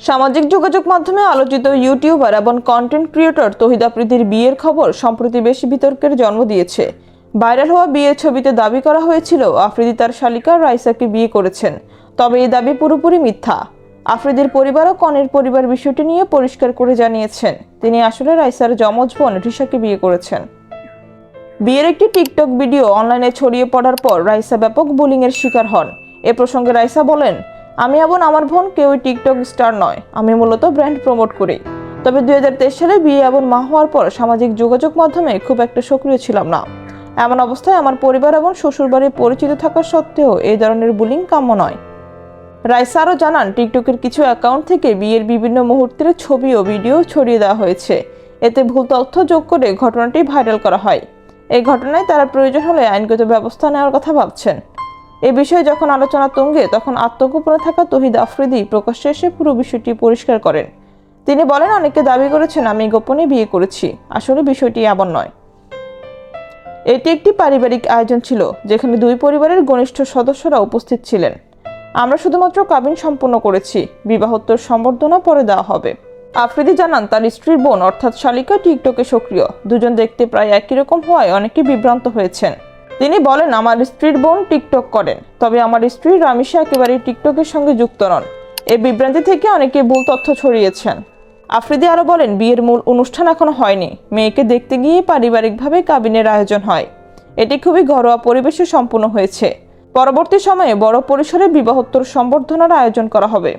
সামাজিক যোগাযোগ মাধ্যমে আলোচিত ইউটিউবার এবং কন্টেন্ট ক্রিয়েটর তহিদ আফ্রিদির বিয়ের খবর সম্প্রতি বেশি বিতর্কের জন্ম দিয়েছে। ভাইরাল হওয়া বিয়ের ছবিতে দাবি করা হয়েছিল, আফ্রিদি তার শালিকা রাইসাকে বিয়ে করেছেন। তবে এই দাবি পুরোপুরি মিথ্যা। আফ্রিদির পরিবার ও কনের পরিবার বিষয়টি নিয়ে পরিষ্কার করে জানিয়েছেন। তিনি আসলে রাইসার যমজ বোন রিশাকে বিয়ে করেছেন। বিয়ের একটি টিকটক ভিডিও অনলাইনে ছড়িয়ে পড়ার পর রাইসা ব্যাপক বুলিংয়ের শিকার হন। এ প্রসঙ্গে রাইসা বলেন আমি এবং আমার বোন কেউই টিকটক স্টার নয়। আমি মূলত ব্র্যান্ড প্রমোট করি। তবে দু হাজার তেইশ সালে বিয়ে এবং মা হওয়ার পর সামাজিক যোগাযোগ মাধ্যমে খুব একটা সক্রিয় ছিলাম না। এমন অবস্থায় আমার পরিবার এবং শ্বশুরবাড়ি পরিচিত থাকা সত্ত্বেও এই ধরনের বুলিং কাম্য নয়। রাইসা আরও জানান, টিকটকের কিছু অ্যাকাউন্ট থেকে বিয়ের বিভিন্ন মুহূর্তের ছবি ও ভিডিও ছড়িয়ে দেওয়া হয়েছে। এতে ভুল তথ্য যোগ করে ঘটনাটি ভাইরাল করা হয়। এই ঘটনায় তারা প্রয়োজন হলে আইনগত ব্যবস্থা নেওয়ার কথা ভাবছেন। এ বিষয়ে যখন আলোচনা তুঙ্গে, তখন আত্মগোপনে থাকা তহিদ আফ্রিদি প্রকাশ্যে এসে পুরো বিষয়টি পরিষ্কার করেন। তিনি বলেন, অনেকে দাবি করেছেন, আমি গোপনে বিয়ে করেছি। আসলে বিষয়টি এমন নয়। এটি একটি পারিবারিক আয়োজন ছিল, যেখানে দুই পরিবারের ঘনিষ্ঠ সদস্যরা উপস্থিত ছিলেন। আমরা শুধুমাত্র কাবিন সম্পন্ন করেছি, বিবাহোত্তর সম্বর্ধনা পরে দেওয়া হবে। আফ্রিদি জানান, তার স্ত্রীর বোন, অর্থাৎ শালিকা, টিকটকে সক্রিয়। দুজন দেখতে প্রায় একই রকম হওয়ায় অনেকে বিভ্রান্ত হয়েছেন। তিনি বলেন, আমার স্ত্রীর বোন টিকটক করেন তবে আমার স্ত্রী রামিশা একেবারেই টিকটকের সঙ্গে যুক্ত নন। এই বিভ্রান্তি থেকে অনেকে ভুল তথ্য ছড়িয়েছেন। আফ্রিদি আরও বলেন, বিয়ের মূল অনুষ্ঠান এখনও হয়নি। মেয়েকে দেখতে গিয়ে পারিবারিকভাবে কাবিনের আয়োজন হয়। এটি খুবই ঘরোয়া পরিবেশে সম্পূর্ণ হয়েছে। পরবর্তী সময়ে বড় পরিসরে বিবাহোত্তর সম্বর্ধনার আয়োজন করা হবে।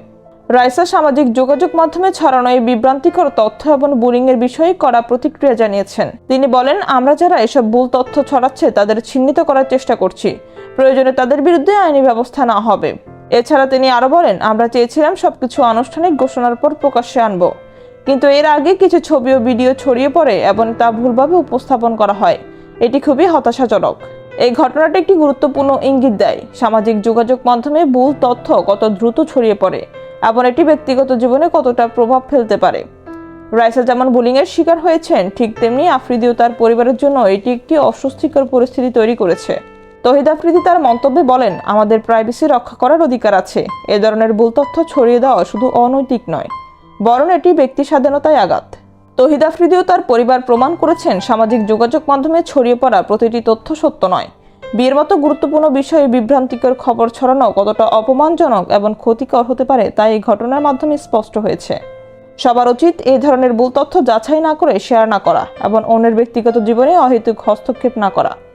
রাইসা সামাজিক যোগাযোগ মাধ্যমে ছড়ানো এই বিভ্রান্তিকর তথ্য এবং বুলিংয়ের বিষয়ে কড়া প্রতিক্রিয়া জানিয়েছেন। তিনি বলেন, আমরা যারা এসব ভুল তথ্য ছড়াচ্ছে, তাদের চিহ্নিত করার চেষ্টা করছি। প্রয়োজনে তাদের বিরুদ্ধে আইনি ব্যবস্থা না হবে। এছাড়া তিনি আরও বলেন, আমরা চেয়েছিলাম সবকিছু আনুষ্ঠানিক ঘোষণার পর প্রকাশ্যে আনব। কিন্তু এর আগে কিছু ছবি ও ভিডিও ছড়িয়ে পড়ে এবং তা ভুলভাবে উপস্থাপন করা হয়। এটি খুবই হতাশাজনক। এই ঘটনাটি একটি গুরুত্বপূর্ণ ইঙ্গিত দেয়। সামাজিক যোগাযোগ মাধ্যমে ভুল তথ্য কত দ্রুত ছড়িয়ে পড়ে এবং এটি ব্যক্তিগত জীবনে কতটা প্রভাব ফেলতে পারে? রাইসেল যেমন বুলিংয়ের শিকার হয়েছেন ঠিক তেমনি আফ্রিদিও তার পরিবারের জন্য এটি একটি অস্বস্তিকর পরিস্থিতি তৈরি করেছে। তহিদ আফ্রিদি তার মন্তব্যে বলেন, আমাদের প্রাইভেসি রক্ষা করার অধিকার আছে। এ ধরনের ভুল তথ্য ছড়িয়ে দেওয়া শুধু অনৈতিক নয়, বরং এটি ব্যক্তি স্বাধীনতায় আঘাত। তহিদ আফ্রিদিও তার পরিবার প্রমাণ করেছেন, সামাজিক যোগাযোগ মাধ্যমে ছড়িয়ে পড়া প্রতিটি তথ্য সত্য নয়। বিয়ের মতো গুরুত্বপূর্ণ বিষয়ে বিভ্রান্তিকর খবর ছড়ানো কতটা অপমানজনক এবং ক্ষতিকর হতে পারে তা এই ঘটনার মাধ্যমে স্পষ্ট হয়েছে। সবার উচিত এই ধরনের ভুল তথ্য যাচাই না করে শেয়ার না করা এবং অন্যের ব্যক্তিগত জীবনে অহেতুক হস্তক্ষেপ না করা।